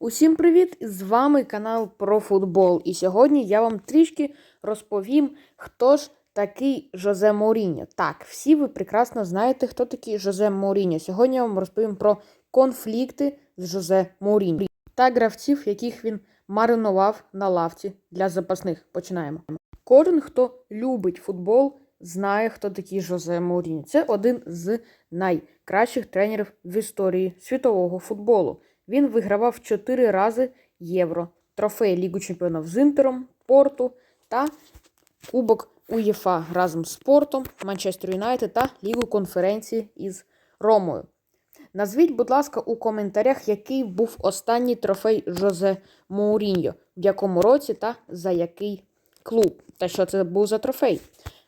Усім привіт! З вами канал про футбол. І сьогодні я вам трішки розповім, хто ж такий Жозе Моуріньо. Так, всі ви прекрасно знаєте, хто такий Жозе Моуріньо. Сьогодні я вам розповім про конфлікти з Жозе Моуріньо та гравців, яких він маринував на лавці для запасних. Починаємо. Кожен, хто любить футбол, знає, хто такий Жозе Моуріньо. Це один з найкращих тренерів в історії світового футболу. Він вигравав 4 рази євро, трофей Лігу Чемпіонів з Інтером, Порту та Кубок УЄФА разом з Портом, Манчестер Юнайтед та Лігу конференції із Ромою. Назвіть, будь ласка, у коментарях, який був останній трофей Жозе Моуріньо, в якому році та за який клуб, та що це був за трофей.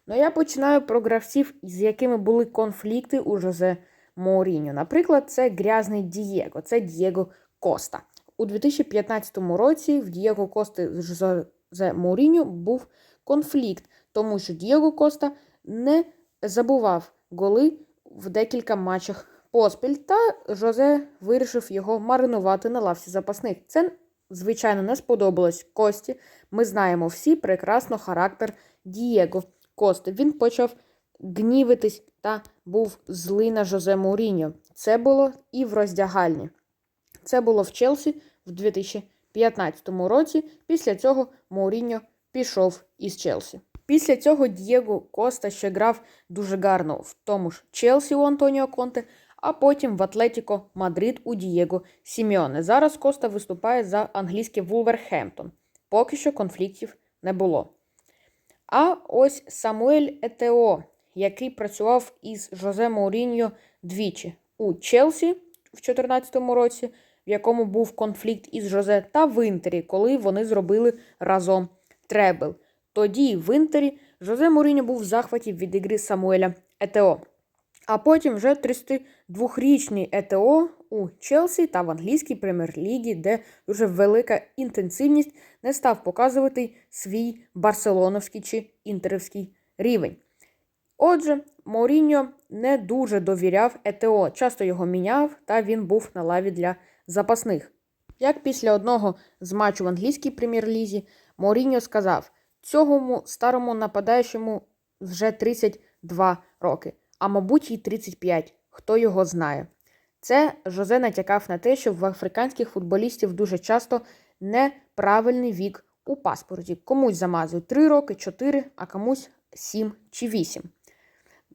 Ну, я починаю про гравців, з якими були конфлікти у Жозе Моуріньо. Наприклад, це грязний Дієго, це Дієго Коста. У 2015 році в Дієго Кости з Жозе був конфлікт, тому що Дієго Коста не забував голи в декілька матчах поспіль, та Жозе вирішив його маринувати на лавці запасних. Це, звичайно, не сподобалось Кості. Ми знаємо всі прекрасно характер Дієго Кости. Він почав гнівитись та був злий на Жозе Моуріньо. Це було і в роздягальні. Це було в Челсі в 2015 році. Після цього Моуріньо пішов із Челсі. Після цього Дієго Коста ще грав дуже гарно в тому ж Челсі у Антоніо Конте, а потім в Атлетіко Мадрид у Дієго Сіміоне. Зараз Коста виступає за англійський Вулверхемптон. Поки що конфліктів не було. А ось Самуель Етео, який працював із Жозе Моуріньо двічі у Челсі в 2014 році, в якому був конфлікт із Жозе, та в Інтері, коли вони зробили разом требл. Тоді в Інтері Жозе Моуріньо був в захваті від ігри Самуеля Етео. А потім вже 32-річний ЕТО у Челсі та в англійській прем'єр-лігі, де дуже велика інтенсивність не став показувати свій барселоновський чи інтерівський рівень. Отже, Моріньо не дуже довіряв ЕТО, часто його міняв, та він був на лаві для запасних. Як після одного з матчів в англійській прем'єр-лізі Моріньо сказав: цьому старому нападаючому вже 32 роки а мабуть, і 35, хто його знає. Це Жозе натякав на те, що в африканських футболістів дуже часто неправильний вік у паспорті. Комусь замазують 3 роки, 4, а комусь 7 чи 8.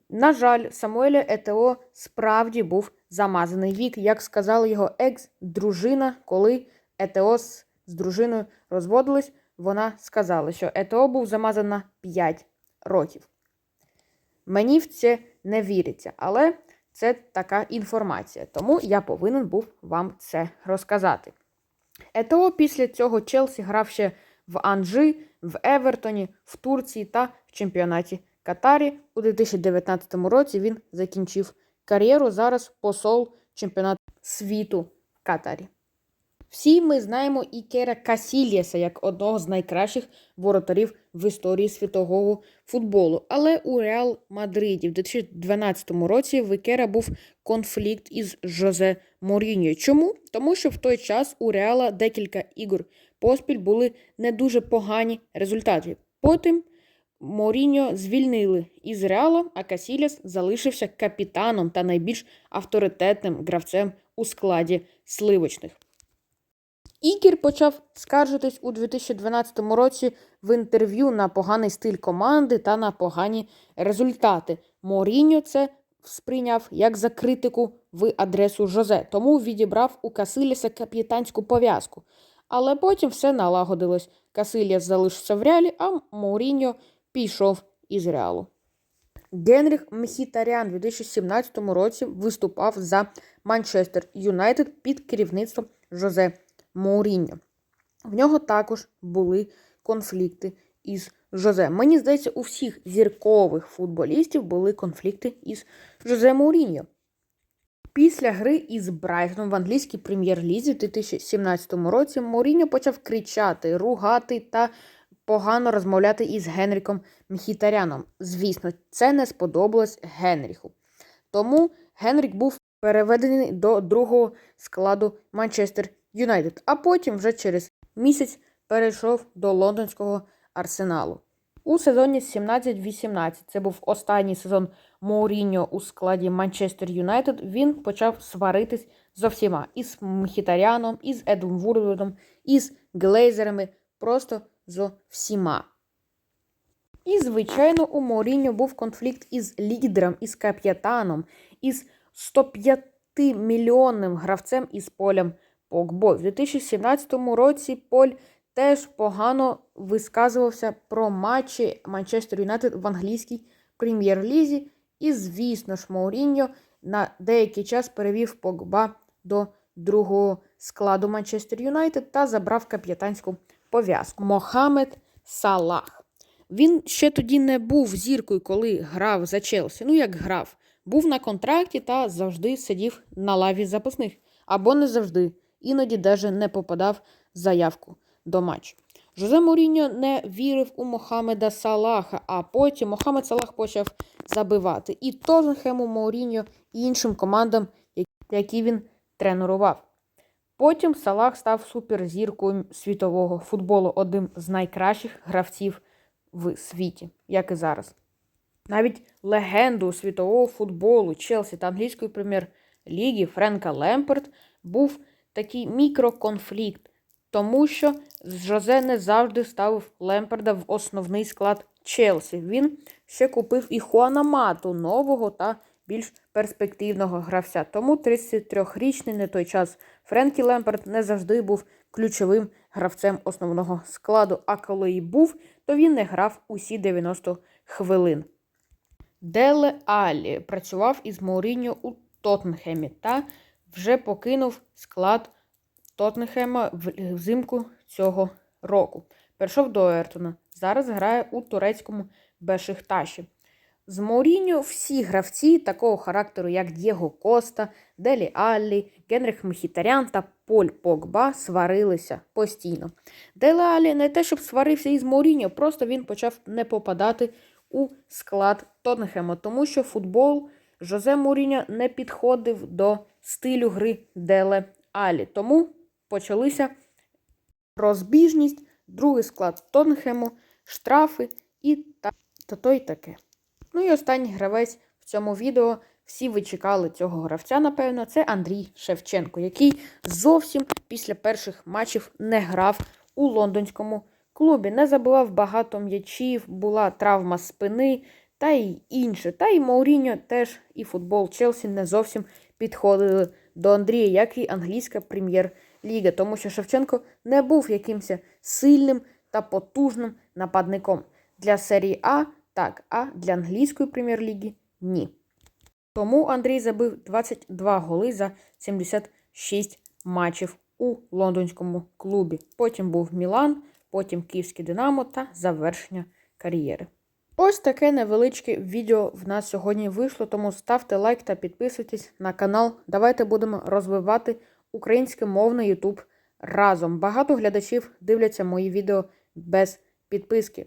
На жаль, Самуеля Етео справді був замазаний вік, як сказала його екс-дружина, коли Етео з дружиною розводились, вона сказала, що Етео був замазаний на 5 років. Мені в це не віриться, але це така інформація, тому я повинен був вам це розказати. ЕТО після цього Челсі грав ще в Анжи, в Евертоні, в Турції та в чемпіонаті Катарі. У 2019 році він закінчив кар'єру. Зараз посол чемпіонату світу в Катарі. Всі ми знаємо Ікера Касільєса як одного з найкращих воротарів в історії світового футболу. Але у Реал Мадриді в 2012 році в Ікера був конфлікт із Жозе Моріньо. Чому? Тому що в той час у Реала декілька ігор поспіль були не дуже погані результати. Потім Моріньо звільнили із Реала, а Касіляс залишився капітаном та найбільш авторитетним гравцем у складі сливочних. Ікер почав скаржитись у 2012 році в інтерв'ю на поганий стиль команди та на погані результати. Моріньо це сприйняв як за критику в адресу Жозе, тому відібрав у Касиліса капітанську пов'язку. Але потім все налагодилось. Касиліс залишився в реалі, а Моріньо пішов із реалу. Генріх Мхітарян у 2017 році виступав за Манчестер Юнайтед під керівництвом Жозе Моуріньо. В нього також були конфлікти із Жозе. Мені здається, у всіх зіркових футболістів були конфлікти із Жозе Моуріньо. Після гри із Брайтоном в англійській прем'єр-лізі в 2017 році Моуріньо почав кричати, ругати та погано розмовляти із Генріком Мхітаряном. Звісно, це не сподобалось Генріху. Тому Генрік був переведений до другого складу Манчестер Юнайтед, а потім вже через місяць перейшов до лондонського арсеналу. У сезоні 17-18, це був останній сезон Моуріньо у складі Манчестер Юнайтед. Він почав сваритись зо всіма: із Мхітаряном, із Едом Вурвудом, із Глейзерами, просто зо всіма. І, звичайно, у Моуріньо був конфлікт із лідером, із капітаном, із 105 мільйонним гравцем із полем Погбо. В 2017 році Поль теж погано висказувався про матчі Манчестер Юнайтед в англійській прем'єр-лізі. І, звісно ж, Мауріньо на деякий час перевів Погба до другого складу Манчестер Юнайтед та забрав капітанську пов'язку. Мохамед Салах. Він ще тоді не був зіркою, коли грав за Челсі. Ну, як грав, був на контракті та завжди сидів на лаві запасних. Або не завжди, іноді даже не попадав заявку до матчу. Жозе Моріньо не вірив у Мохамеда Салаха, а потім Мохамед Салах почав забивати і Тоттенхему, Моріньо і іншим командам, які він тренував. Потім Салах став суперзіркою світового футболу, одним з найкращих гравців в світі, як і зараз. Навіть легенду світового футболу Челсі та англійської прем'єр-ліги Френка Лемперт був такий мікроконфлікт, тому що Жозе не завжди ставив Лемперда в основний склад Челсі. Він ще купив і Хуана Мату, нового та більш перспективного гравця. Тому 33-річний не той час Френкі Лемперт не завжди був ключовим гравцем основного складу. А коли і був, то він не грав усі 90 хвилин. Деле Алі працював із Мауріньо у Тоттенхемі та вже покинув склад Тоттенхема взимку цього року. Перейшов до Ертона. Зараз грає у турецькому Бешикташі. З Мауріньо всі гравці такого характеру, як Д'єго Коста, Делі Аллі, Генрих Мхітарян та Поль Погба сварилися постійно. Делі Аллі не те, щоб сварився із Мауріньо, просто він почав не попадати у склад Тоттенхема, тому що футбол Жозе Муріньо не підходив до стилю гри Деле Алі. Тому почалися розбіжність, другий склад Тоттенхему, штрафи і та, та то й таке. Ну і останній гравець в цьому відео. Всі ви чекали цього гравця, напевно, це Андрій Шевченко, який зовсім після перших матчів не грав у лондонському клубі. Не забивав багато м'ячів, була травма спини та й інше. Та й Мауріньо теж і футбол Челсі не зовсім підходили до Андрія, як і англійська прем'єр-ліга, тому що Шевченко не був якимось сильним та потужним нападником. Для серії А так, а для англійської прем'єр-ліги ні. Тому Андрій забив 22 голи за 76 матчів у лондонському клубі. Потім був Мілан, потім Київське Динамо та завершення кар'єри. Ось таке невеличке відео в нас сьогодні вийшло, тому ставте лайк та підписуйтесь на канал. Давайте будемо розвивати українськомовний YouTube разом. Багато глядачів дивляться мої відео без підписки.